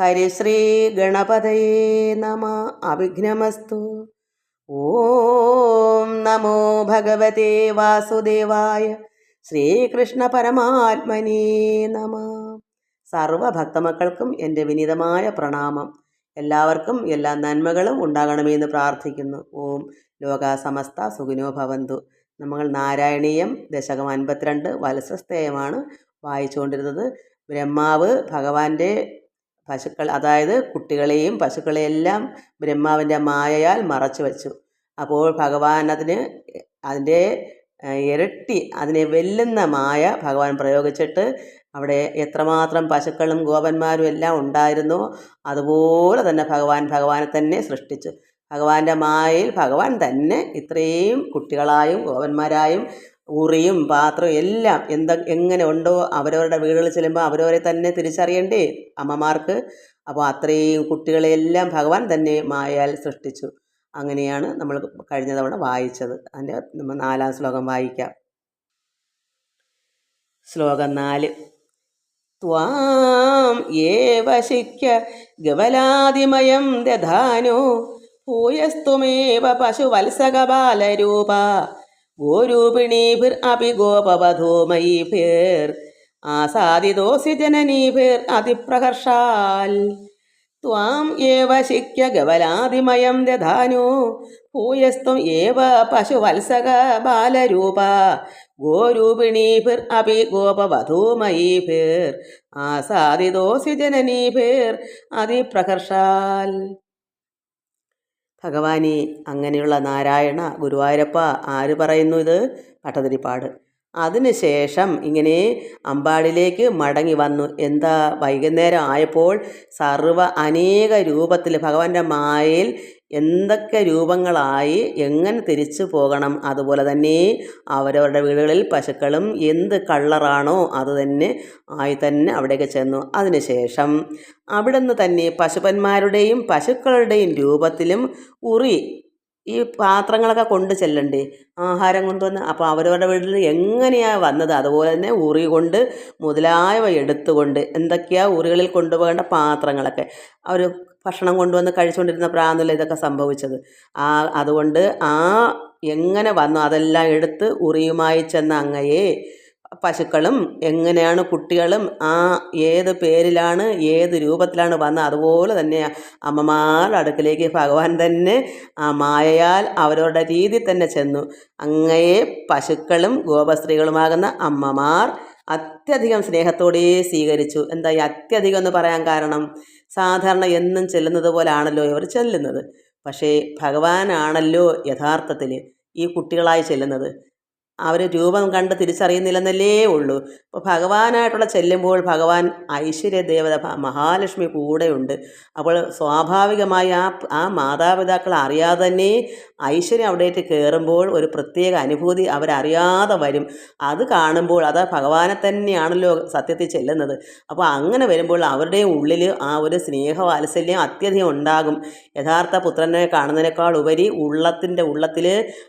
ഹരിശ്രീ ഗണപതയേ നമ. അവിഘ്നമസ്തു. ഓം നമോ ഭഗവതേ വാസുദേവായ ശ്രീകൃഷ്ണ പരമാത്മനേ നമ. സർവഭക്തമക്കൾക്കും എന്റെ വിനീതമായ പ്രണാമം. എല്ലാവർക്കും എല്ലാ നന്മകളും ഉണ്ടാകണമെന്ന് പ്രാർത്ഥിക്കുന്നു. ഓം ലോക സമസ്ത സുഖിനോ ഭവന്തു. നമ്മൾ നാരായണീയം ദശകം അൻപത്തിരണ്ട് വത്സസ്തേയമാണ് വായിച്ചുകൊണ്ടിരുന്നത്. ബ്രഹ്മാവ് ഭഗവാന്റെ പശുക്കൾ അതായത് കുട്ടികളെയും പശുക്കളെയെല്ലാം ബ്രഹ്മാവിന്റെ മായയാൽ മറച്ചു വച്ചു. അപ്പോൾ ഭഗവാൻ അതിന് അതിന്റെ ഇരട്ടി അതിനെ വെല്ലുന്ന മായ ഭഗവാൻ പ്രയോഗിച്ചിട്ട് അവിടെ എത്രമാത്രം പശുക്കളും ഗോപന്മാരും എല്ലാം ഉണ്ടായിരുന്നു അതുപോലെ തന്നെ ഭഗവാൻ ഭഗവാനെ തന്നെ സൃഷ്ടിച്ചു. ഭഗവാന്റെ മായയിൽ ഭഗവാൻ തന്നെ ഇത്രയും കുട്ടികളായും ഗോപന്മാരായും ഉറിയും പാത്രവും എല്ലാം എന്ത എങ്ങനെ ഉണ്ടോ അവരവരുടെ വീടുകളിൽ ചെല്ലുമ്പോൾ അവരവരെ തന്നെ തിരിച്ചറിയണ്ടേ അമ്മമാർക്ക്. അപ്പോൾ അത്രയും കുട്ടികളെയെല്ലാം ഭഗവാൻ തന്നെ മായാൽ സൃഷ്ടിച്ചു. അങ്ങനെയാണ് നമ്മൾ കഴിഞ്ഞ തവണ വായിച്ചത്. അതിന്റെ നമ്മൾ നാലാം ശ്ലോകം വായിക്കാം. ശ്ലോകം നാല്. ത്വാം ഏവ ശിക്യ ഗവലാതിമയം ദധാനോ ഭൂയസ്തുമേവ പശുവത്സകബാലരൂപ. ഗോരൂപിണീഭിർ അപി ഗോപവധൂമയീഭിർ ആസാദിതോസി ജനനീഭിർ അതിപ്രഹർഷാൽ. ത്വാം ഏവ ശിക്യ ഗവലാതിമയം ദധാനു. ഭൂയസ്ത്വം ഏവ പശുവത്സക ബാലരൂപ. ഗോരൂപിണീഭിർ അപി ഗോപവധൂമയീഭിർ ആസാദിദോസി ജനനീഭിർ അതിപ്രഹർഷാൽ. ഭഗവാനി അങ്ങനെയുള്ള നാരായണ ഗുരുവായൂരപ്പ ആര് പറയുന്നു ഇത്? പട്ടതിരിപ്പാട്. അതിനുശേഷം ഇങ്ങനെ അമ്പാടിലേക്ക് മടങ്ങി വന്നു. എന്താ വൈകുന്നേരം ആയപ്പോൾ സർവ അനേക രൂപത്തിൽ ഭഗവാന്റെ മായയിൽ എന്തൊക്കെ രൂപങ്ങളായി എങ്ങനെ തിരിച്ചു പോകണം? അതുപോലെ തന്നെ അവരവരുടെ വീടുകളിൽ പശുക്കളും എന്ത് കളറാണോ അത് തന്നെ ആയി തന്നെ അവിടേക്ക് ചെന്നു. അതിനുശേഷം അവിടുന്ന് തന്നെ പശുപന്മാരുടെയും പശുക്കളുടെയും രൂപത്തിലും ഉറി ഈ പാത്രങ്ങളൊക്കെ കൊണ്ട് ചെല്ലണ്ടേ? ആഹാരം കൊണ്ടുവന്ന് അപ്പോൾ അവരവരുടെ വീട്ടിൽ എങ്ങനെയാണ് വന്നത്? അതുപോലെ തന്നെ ഉറി കൊണ്ട് മുതലായവ എടുത്തുകൊണ്ട് എന്തൊക്കെയാണ് ഉറികളിൽ കൊണ്ടുപോകേണ്ട പാത്രങ്ങളൊക്കെ? അവർ ഭക്ഷണം കൊണ്ടുവന്ന് കഴിച്ചുകൊണ്ടിരുന്ന പ്രാന്നല്ല ഇതൊക്കെ സംഭവിച്ചത്. ആ അതുകൊണ്ട് ആ എങ്ങനെ വന്നു? അതെല്ലാം എടുത്ത് ഉറിയുമായി ചെന്ന അങ്ങയെ പശുക്കളും എങ്ങനെയാണ് കുട്ടികളും ആ ഏത് പേരിലാണ് ഏത് രൂപത്തിലാണ് വന്നത്? അതുപോലെ തന്നെ അമ്മമാരുടെ അടുക്കിലേക്ക് ഭഗവാൻ തന്നെ ആ മായയാൽ അവരവരുടെ രീതി തന്നെ ചെന്നു. അങ്ങയെ പശുക്കളും ഗോപസ്ത്രീകളുമാകുന്ന അമ്മമാർ അത്യധികം സ്നേഹത്തോടെ സ്വീകരിച്ചു. എന്തായി? അത്യധികം എന്ന് പറയാൻ കാരണം സാധാരണ എന്നും ചെല്ലുന്നത് പോലാണല്ലോ ഇവർ ചെല്ലുന്നത്. പക്ഷേ ഭഗവാനാണല്ലോ യഥാർത്ഥത്തിൽ ഈ കുട്ടികളായി ചെല്ലുന്നത്. അവർ രൂപം കണ്ട് തിരിച്ചറിയുന്നില്ലെന്നല്ലേ ഉള്ളൂ. അപ്പോൾ ഭഗവാനായിട്ടുള്ള ചെല്ലുമ്പോൾ ഭഗവാൻ ഐശ്വര്യ ദേവത മഹാലക്ഷ്മി കൂടെയുണ്ട്. അപ്പോൾ സ്വാഭാവികമായി ആ ആ മാതാപിതാക്കൾ അറിയാതെ തന്നെ ഐശ്വര്യം അവിടേക്ക് കയറുമ്പോൾ ഒരു പ്രത്യേക അനുഭൂതി അവരറിയാതെ വരും. അത് കാണുമ്പോൾ അത് ഭഗവാനെ തന്നെയാണല്ലോ സത്യത്തിൽ ചെല്ലുന്നത്. അപ്പോൾ അങ്ങനെ വരുമ്പോൾ അവരുടെ ഉള്ളിൽ ആ ഒരു സ്നേഹവാത്സല്യം അത്യധികം ഉണ്ടാകും. യഥാർത്ഥ പുത്രനെ കാണുന്നതിനേക്കാൾ ഉപരി ഉള്ളത്തിന്റെ ഉള്ളത്തിൽ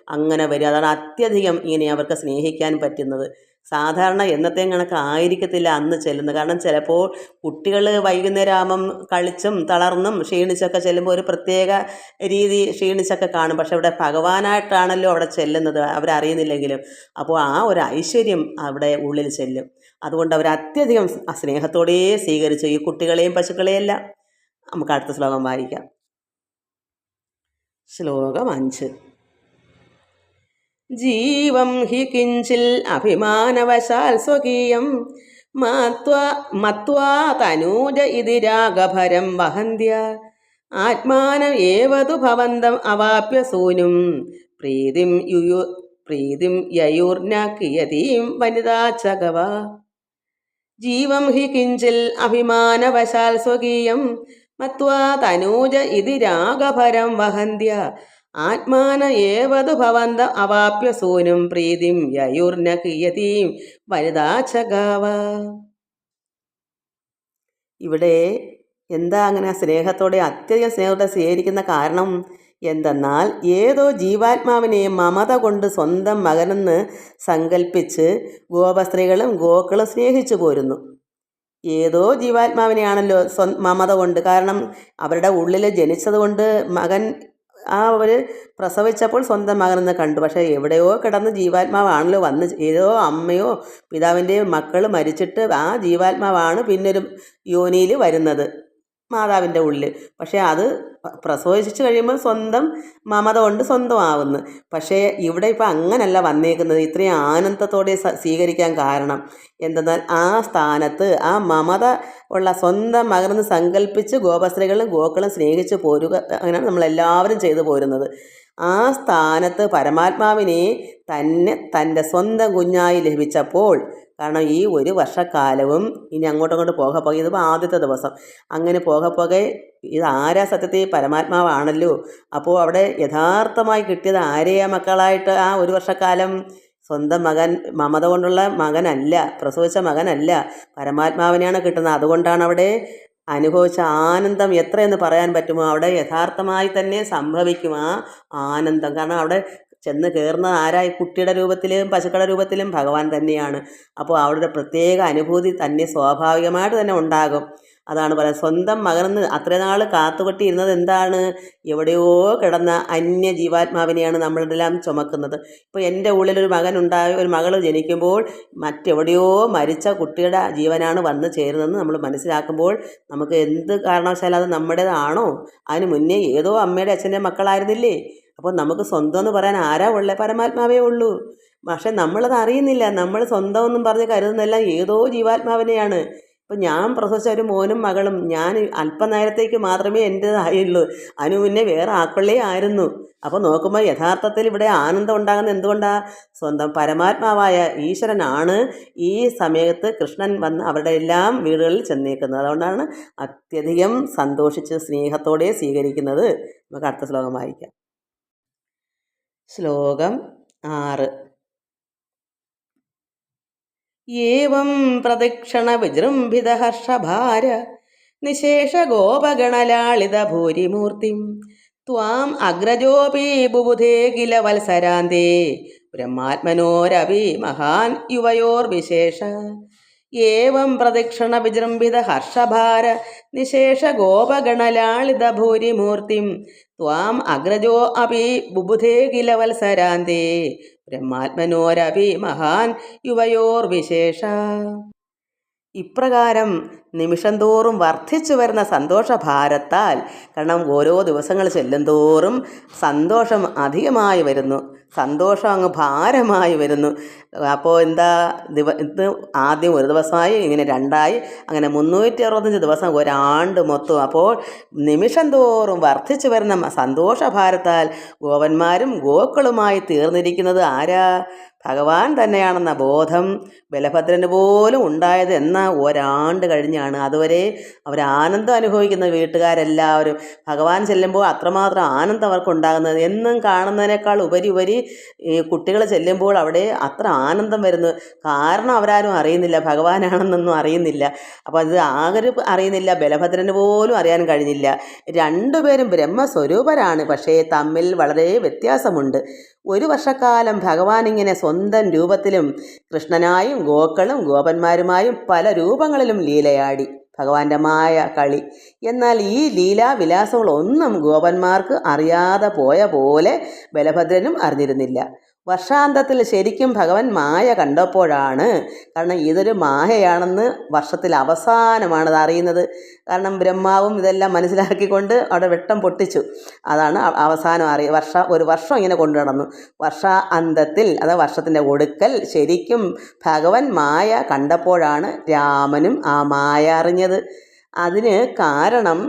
അങ്ങനെ വരും. അതാണ് അത്യധികം ഇങ്ങനെ അവർക്ക് സ്നേഹിക്കാൻ പറ്റുന്നത്. സാധാരണ എന്നത്തെ കണക്ക് ആയിരിക്കത്തില്ല അന്ന് ചെല്ലുന്നത്. കാരണം ചിലപ്പോൾ കുട്ടികൾ വൈകുന്നേരം ആകുമ്പം കളിച്ചും തളർന്നും ക്ഷീണിച്ചൊക്കെ ചെല്ലുമ്പോൾ ഒരു പ്രത്യേക രീതി ക്ഷീണിച്ചൊക്കെ കാണും. പക്ഷെ ഇവിടെ ഭഗവാനായിട്ടാണല്ലോ അവിടെ ചെല്ലുന്നത്. അവരറിയുന്നില്ലെങ്കിലും. അപ്പോൾ ആ ഒരു ഐശ്വര്യം അവിടെ ഉള്ളിൽ ചെല്ലും. അതുകൊണ്ട് അവർ അത്യധികം സ്നേഹത്തോടെ സ്വീകരിച്ചു. ഈ കുട്ടികളെയും എല്ലാം. നമുക്ക് അടുത്ത ശ്ലോകം വായിക്കാം. ശ്ലോകം അഞ്ച്. ജീവം ഹി കിഞ്ചിൽ അഭിമാനവശാൽ സ്വകീയം. മത്വാ തനൂജ ഇതി രാഗഭരം വഹന്ത്യ. ആത്മാനം ഏവതു ഭവന്തം അവാപ്യ സൂനും. പ്രീതിം യുയു പ്രീതിം യയൂർന കിയതീം വനിതാ ചകവ. ജീവം ഹി കിഞ്ചിൽ അഭിമാനവശാൽ സ്വകീയം. മത്വാ തനൂജ ഇതി രാഗഭരം വഹന്ത്യ. ആത്മാന ഏവതു ഭവന്ത അവാപ്യ സൂനും പ്രീതിം യയൂർന കിയതീം വനിതാചകാവ ഇവിടെ എന്താ അങ്ങനെ സ്നേഹത്തോടെ അത്യധികം സ്നേഹത്തോടെ സ്വീകരിക്കുന്ന കാരണം എന്തെന്നാൽ ഏതോ ജീവാത്മാവിനെ മമത കൊണ്ട് സ്വന്തം മകനെന്ന് സങ്കല്പിച്ച് ഗോപസ്ത്രീകളും ഗോക്കളും സ്നേഹിച്ചു പോരുന്നു. ഏതോ ജീവാത്മാവിനെയാണല്ലോ സ്വ മമത കൊണ്ട്. കാരണം അവരുടെ ഉള്ളിൽ ജനിച്ചതുകൊണ്ട് മകൻ ആ അവർ പ്രസവിച്ചപ്പോൾ സ്വന്തം മകനെന്ന് കണ്ടു. പക്ഷേ എവിടെയോ കിടന്ന് ജീവാത്മാവാണല്ലോ വന്ന് ഏതോ അമ്മയോ പിതാവിന്റെയോ മക്കൾ മരിച്ചിട്ട് ആ ജീവാത്മാവാണ് പിന്നൊരു യോനിയിൽ വരുന്നത്. മാതാവിന്റെ ഉള്ളിൽ. പക്ഷേ അത് പ്രസവിച്ചു കഴിയുമ്പോൾ സ്വന്തം മമത കൊണ്ട് സ്വന്തമാവുന്നു. പക്ഷേ ഇവിടെ ഇപ്പോൾ അങ്ങനല്ല വന്നേക്കുന്നത്. ഇത്രയും ആനന്ദത്തോടെ സ്വീകരിക്കാൻ കാരണം എന്തെന്നാൽ ആ സ്ഥാനത്ത് ആ മമത ഉള്ള സ്വന്തം മകനെന്ന് സങ്കല്പിച്ച് ഗോപസ്ത്രീകളും ഗോക്കളും സ്നേഹിച്ച് പോരുക അങ്ങനെയാണ് നമ്മളെല്ലാവരും ചെയ്തു പോരുന്നത്. ആ സ്ഥാനത്ത് പരമാത്മാവിനെ തന്നെ തന്റെ സ്വന്തം കുഞ്ഞായി ലഭിച്ചപ്പോൾ കാരണം ഈ ഒരു വർഷക്കാലവും ഇനി അങ്ങോട്ടും അങ്ങോട്ട് പോകെ പോകെ ഇതിപ്പോൾ ആദ്യത്തെ ദിവസം. അങ്ങനെ പോകെ പോകെ ഇത് ആരാ സത്യത്തിൽ പരമാത്മാവാണല്ലോ? അപ്പോൾ അവിടെ യഥാർത്ഥമായി കിട്ടിയത് ആരെയാ മക്കളായിട്ട് ആ ഒരു വർഷക്കാലം? സ്വന്തം മകൻ മമത കൊണ്ടുള്ള മകനല്ല പ്രസവിച്ച മകനല്ല പരമാത്മാവിനെയാണ് കിട്ടുന്നത്. അതുകൊണ്ടാണ് അവിടെ അനുഭവിച്ച ആനന്ദം എത്രയെന്ന് പറയാൻ പറ്റുമോ? അവിടെ യഥാർത്ഥമായി തന്നെ സംഭവിക്കും ആ ആനന്ദം. കാരണം അവിടെ ചെന്ന് കയറുന്ന ആരായി കുട്ടിയുടെ രൂപത്തിലും പശുക്കളുടെ രൂപത്തിലും ഭഗവാൻ തന്നെയാണ്. അപ്പോൾ അവിടെ പ്രത്യേക അനുഭൂതി തന്നെ സ്വാഭാവികമായിട്ട് തന്നെ ഉണ്ടാകും. അതാണ് പറയുന്നത് സ്വന്തം മകനെന്ന് അത്രയും നാൾ കാത്തുപെട്ടിയിരുന്നത് എന്താണ് എവിടെയോ കിടന്ന അന്യ ജീവാത്മാവിനെയാണ് നമ്മളെല്ലാം ചുമക്കുന്നത്. ഇപ്പോൾ എന്റെ ഉള്ളിലൊരു മകൻ ഉണ്ടായ ഒരു മകൾ ജനിക്കുമ്പോൾ മറ്റെവിടെയോ മരിച്ച കുട്ടിയുടെ ജീവനാണ് വന്ന് ചേരുന്നതെന്ന് നമ്മൾ മനസ്സിലാക്കുമ്പോൾ നമുക്ക് എന്ത് കാരണവശാലും അത് നമ്മുടേതാണോ? അതിന് മുന്നേ ഏതോ അമ്മയുടെ അച്ഛന്റെ മക്കളായിരുന്നില്ലേ? അപ്പോൾ നമുക്ക് സ്വന്തം എന്ന് പറയാൻ ആരാ ഉള്ളത് പരമാത്മാവേ ഉള്ളൂ. പക്ഷെ നമ്മളത് അറിയുന്നില്ല. നമ്മൾ സ്വന്തം എന്നും പറഞ്ഞ് കരുതുന്നതെല്ലാം ഏതോ ജീവാത്മാവിനെയാണ്. ഇപ്പം ഞാൻ പ്രസവിച്ച ഒരു മോനും മകളും ഞാൻ അല്പനേരത്തേക്ക് മാത്രമേ എന്റേതായുള്ളൂ അനു മുന്നേ വേറെ ആക്കുള്ളേ ആയിരുന്നു അപ്പോൾ നോക്കുമ്പോൾ യഥാർത്ഥത്തിൽ ഇവിടെ ആനന്ദം ഉണ്ടാകുന്നത് എന്തുകൊണ്ടാണ് സ്വന്തം പരമാത്മാവായ ഈശ്വരനാണ് ഈ സമയത്ത് കൃഷ്ണൻ വന്ന് അവരുടെ എല്ലാം വീടുകളിൽ ചെന്നേക്കുന്നത്. അതുകൊണ്ടാണ് അത്യധികം സന്തോഷിച്ച് സ്നേഹത്തോടെ സ്വീകരിക്കുന്നത്. നമുക്ക് അടുത്ത ശ്ലോകം വായിക്കാം. ശ്ലോകം ആറ്. ഏവം പ്രദക്ഷിണ വിജൃംഭിത ഹർഷഭാര നിശേഷ ഗോപഗണലാളിത ഭൂരിമൂർത്തിം ത്വാം അഗ്രജോപി ബുബുധേ കില വത്സരാന്തേ. ബ്രഹ്മാത്മനോരവി മഹാൻ യുവയോർവിശേഷ. ഏവം പ്രദക്ഷിണ വിജൃംഭിത ഹർഷഭാര നിശേഷ ഗോപഗണലാളിത ഭൂരിമൂർത്തിം ത്വാം അഗ്രജോ അപി ബുബുധേ കില വത്സരാന്തേ. ബ്രഹ്മാത്മനോരപി മഹാൻ യുവയോർവിശേഷ. ഇപ്രകാരം നിമിഷം തോറും വർദ്ധിച്ചു വരുന്ന സന്തോഷഭാരത്താൽ കാരണം ഓരോ ദിവസങ്ങൾ ചെല്ലുന്തോറും സന്തോഷം അധികമായി വരുന്നു. സന്തോഷം അങ്ങ് ഭാരമായി വരുന്നു. അപ്പോൾ എന്താ ദിവ ഇത് ആദ്യം ഒരു ദിവസമായി ഇങ്ങനെ രണ്ടായി അങ്ങനെ മുന്നൂറ്റി അറുപത്തഞ്ച് ദിവസം ഒരാണ്ട് മൊത്തം. അപ്പോൾ നിമിഷം തോറും വർദ്ധിച്ചു വരുന്ന സന്തോഷഭാരത്താൽ ഗോവന്മാരും ഗോക്കളുമായി തീർന്നിരിക്കുന്നത് ആരാ? ഭഗവാൻ തന്നെയാണെന്ന ബോധം ബലഭദ്രന് പോലും ഉണ്ടായത് എന്ന ഒരാണ്ട് കഴിഞ്ഞാണ് അതുവരെ അവർ ആനന്ദം അനുഭവിക്കുന്ന വീട്ടുകാരെല്ലാവരും ഭഗവാൻ ചെല്ലുമ്പോൾ അത്രമാത്രം ആനന്ദം അവർക്ക് ഉണ്ടാകുന്നത് എന്നും കാണുന്നതിനേക്കാൾ ഉപരി ഉപരി ഈ കുട്ടികൾ ചെല്ലുമ്പോൾ അവിടെ അത്ര ആനന്ദം വരുന്നു. കാരണം അവരാരും അറിയുന്നില്ല. ഭഗവാനാണെന്നൊന്നും അറിയുന്നില്ല. അപ്പോൾ അത് ആകരും അറിയുന്നില്ല. ബലഭദ്രന് പോലും അറിയാൻ കഴിഞ്ഞില്ല. രണ്ടുപേരും ബ്രഹ്മസ്വരൂപരാണ്. പക്ഷേ തമ്മിൽ വളരെ വ്യത്യാസമുണ്ട്. ഒരു വർഷക്കാലം ഭഗവാൻ ഇങ്ങനെ സ്വന്തം രൂപത്തിലും കൃഷ്ണനായും ഗോക്കളും ഗോപന്മാരുമായും പല രൂപങ്ങളിലും ലീലയാടി ഭഗവാന്റെ മായ കളി. എന്നാൽ ഈ ലീലാവിലാസങ്ങളൊന്നും ഗോപന്മാർക്ക് അറിയാതെ പോയ പോലെ ബലഭദ്രനും അറിഞ്ഞിരുന്നില്ല. വർഷാന്തത്തിൽ ശരിക്കും ഭഗവാൻ മായ കണ്ടപ്പോഴാണ്. കാരണം ഇതൊരു മായയാണെന്ന് വർഷത്തിൽ അവസാനമാണ് അറിയുന്നത്. കാരണം ബ്രഹ്മാവും ഇതെല്ലാം മനസ്സിലാക്കിക്കൊണ്ട് അവിടെ വെട്ടം പൊട്ടിച്ചു. അതാണ് അവസാനം അറിയ വർഷ ഒരു വർഷം ഇങ്ങനെ കൊണ്ടു നടന്നു. വർഷാന്തത്തിൽ അതായത് വർഷത്തിന്റെ ഒടുക്കൽ ശരിക്കും ഭഗവൻ മായ കണ്ടപ്പോഴാണ് രാമനും ആ മായ അറിഞ്ഞത്. അതിന് കാരണം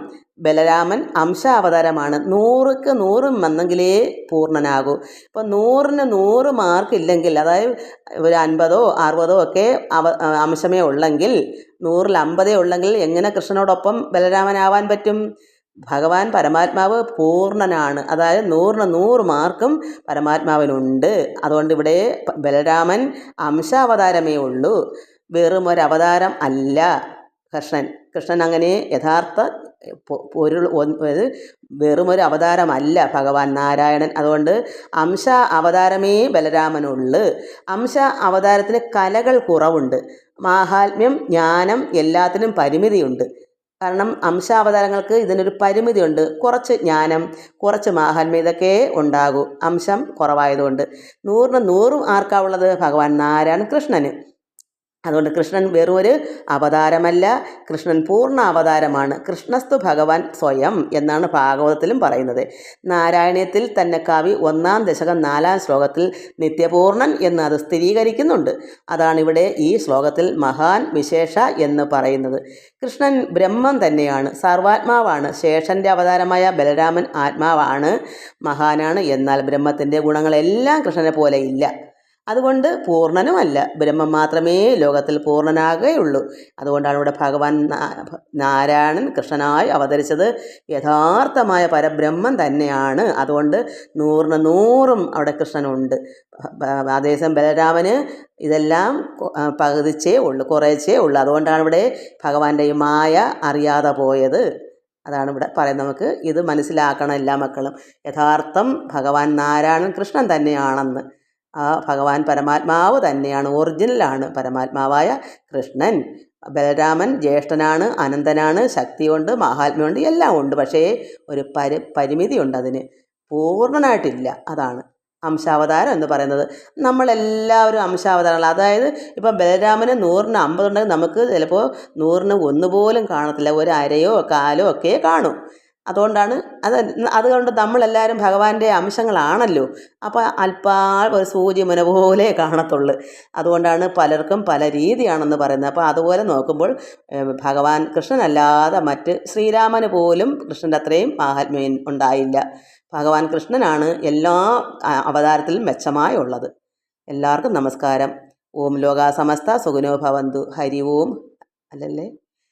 ബലരാമൻ അംശാവതാരമാണ്. നൂറുക്ക് നൂറും വന്നെങ്കിലേ പൂർണനാകൂ. ഇപ്പോൾ നൂറിന് നൂറ് മാർക്ക് ഇല്ലെങ്കിൽ അതായത് ഒരു അൻപതോ അറുപതോ ഒക്കെ അവ അംശമേ ഉള്ളെങ്കിൽ നൂറിൽ അമ്പതേ ഉള്ളെങ്കിൽ എങ്ങനെ കൃഷ്ണനോടൊപ്പം ബലരാമനാവാൻ പറ്റും? ഭഗവാൻ പരമാത്മാവ് പൂർണനാണ്. അതായത് നൂറിന് നൂറ് മാർക്കും പരമാത്മാവിനുണ്ട്. അതുകൊണ്ട് ഇവിടെ ബലരാമൻ അംശാവതാരമേ ഉള്ളൂ. വെറും ഒരു അവതാരം അല്ല കൃഷ്ണൻ. കൃഷ്ണൻ അങ്ങനെ യഥാർത്ഥ പൊരുൾ വെറും ഒരു അവതാരമല്ല ഭഗവാൻ നാരായണൻ. അതുകൊണ്ട് അംശ അവതാരമേ ബലരാമനുള്ളു. അംശ അവതാരത്തിന് കലകൾ കുറവുണ്ട്. മാഹാത്മ്യം ജ്ഞാനം എല്ലാത്തിനും പരിമിതിയുണ്ട്. കാരണം അംശാവതാരങ്ങൾക്ക് ഇതിനൊരു പരിമിതിയുണ്ട്. കുറച്ച് ജ്ഞാനം കുറച്ച് മാഹാത്മ്യം ഇതൊക്കെ ഉണ്ടാകൂ. അംശം കുറവായതുകൊണ്ട്. നൂറിന് നൂറും ആർക്കാവുള്ളത് ഭഗവാൻ നാരായണ കൃഷ്ണന്. അതുകൊണ്ട് കൃഷ്ണൻ വെറുമൊരു അവതാരമല്ല കൃഷ്ണൻ പൂർണ അവതാരമാണ്. കൃഷ്ണസ്തു ഭഗവാൻ സ്വയം എന്നാണ് ഭാഗവതത്തിലും പറയുന്നത്. നാരായണീയത്തിൽ തന്നെ കവി ഒന്നാം ദശകം നാലാം ശ്ലോകത്തിൽ നിത്യപൂർണൻ എന്ന് അത് സ്ഥിരീകരിക്കുന്നുണ്ട്. അതാണ് ഇവിടെ ഈ ശ്ലോകത്തിൽ മഹാൻ വിശേഷ എന്ന് പറയുന്നത്. കൃഷ്ണൻ ബ്രഹ്മം തന്നെയാണ് സർവാത്മാവാണ് ശേഷന്റെ അവതാരമായ ബലരാമൻ ആത്മാവാണ് മഹാനാണ്. എന്നാൽ ബ്രഹ്മത്തിന്റെ ഗുണങ്ങളെല്ലാം കൃഷ്ണനെ പോലെ ഇല്ല. അതുകൊണ്ട് പൂർണനുമല്ല. ബ്രഹ്മം മാത്രമേ ലോകത്തിൽ പൂർണനാകുകയുള്ളൂ. അതുകൊണ്ടാണ് ഇവിടെ ഭഗവാൻ നാരായണൻ കൃഷ്ണനായി അവതരിച്ചത്. യഥാർത്ഥമായ പരബ്രഹ്മം തന്നെയാണ്. അതുകൊണ്ട് നൂറിന് നൂറും അവിടെ കൃഷ്ണനുണ്ട്. അതേസമയം ബലരാമന് ഇതെല്ലാം പകുതിച്ചേ ഉള്ളൂ കുറേച്ചേ ഉള്ളൂ. അതുകൊണ്ടാണ് ഇവിടെ ഭഗവാന്റെ മായ അറിയാതെ പോയത്. അതാണ് ഇവിടെ പറയുന്നത്. നമുക്ക് ഇത് മനസ്സിലാക്കണം എല്ലാ മക്കളും. യഥാർത്ഥം ഭഗവാൻ നാരായണൻ കൃഷ്ണൻ തന്നെയാണെന്ന്. ആ ഭഗവാൻ പരമാത്മാവ് തന്നെയാണ് ഒറിജിനലാണ് പരമാത്മാവായ കൃഷ്ണൻ. ബലരാമൻ ജ്യേഷ്ഠനാണ് അനന്തനാണ് ശക്തിയുണ്ട് മഹാത്മ്യമുണ്ട് എല്ലാം ഉണ്ട്. പക്ഷേ ഒരു പരി പരിമിതിയുണ്ട് അതിന്. പൂർണനായിട്ടില്ല അതാണ് അംശാവതാരം എന്ന് പറയുന്നത്. നമ്മളെല്ലാവരും അംശാവതാരങ്ങൾ. അതായത് ഇപ്പം ബലരാമന് നൂറിന് അമ്പതുണ്ടെങ്കിൽ നമുക്ക് ചിലപ്പോൾ നൂറിന് ഒന്നുപോലും കാണത്തില്ല. ഒരു അരയോ കാലോ ഒക്കെ കാണും. അതുകൊണ്ടാണ് അത് അതുകൊണ്ട് നമ്മളെല്ലാവരും ഭഗവാന്റെ അംശങ്ങളാണല്ലോ. അപ്പോൾ അല്പാൽ ഒരു സൂചി മുന പോലെ കാണത്തുള്ളൂ. അതുകൊണ്ടാണ് പലർക്കും പല രീതിയാണെന്ന് പറയുന്നത്. അപ്പോൾ അതുപോലെ നോക്കുമ്പോൾ ഭഗവാൻ കൃഷ്ണനല്ലാതെ മറ്റ് ശ്രീരാമന് പോലും കൃഷ്ണന്റെ അത്രയും മാഹാത്മ്യം ഉണ്ടായില്ല. ഭഗവാൻ കൃഷ്ണനാണ് എല്ലാ അവതാരത്തിലും മെച്ചമായി ഉള്ളത്. എല്ലാവർക്കും നമസ്കാരം. ഓം ലോകാസമസ്ത സമസ്ത സുഖനോ ഭവന്തു. ഹരി ഓം. അല്ലല്ലേ?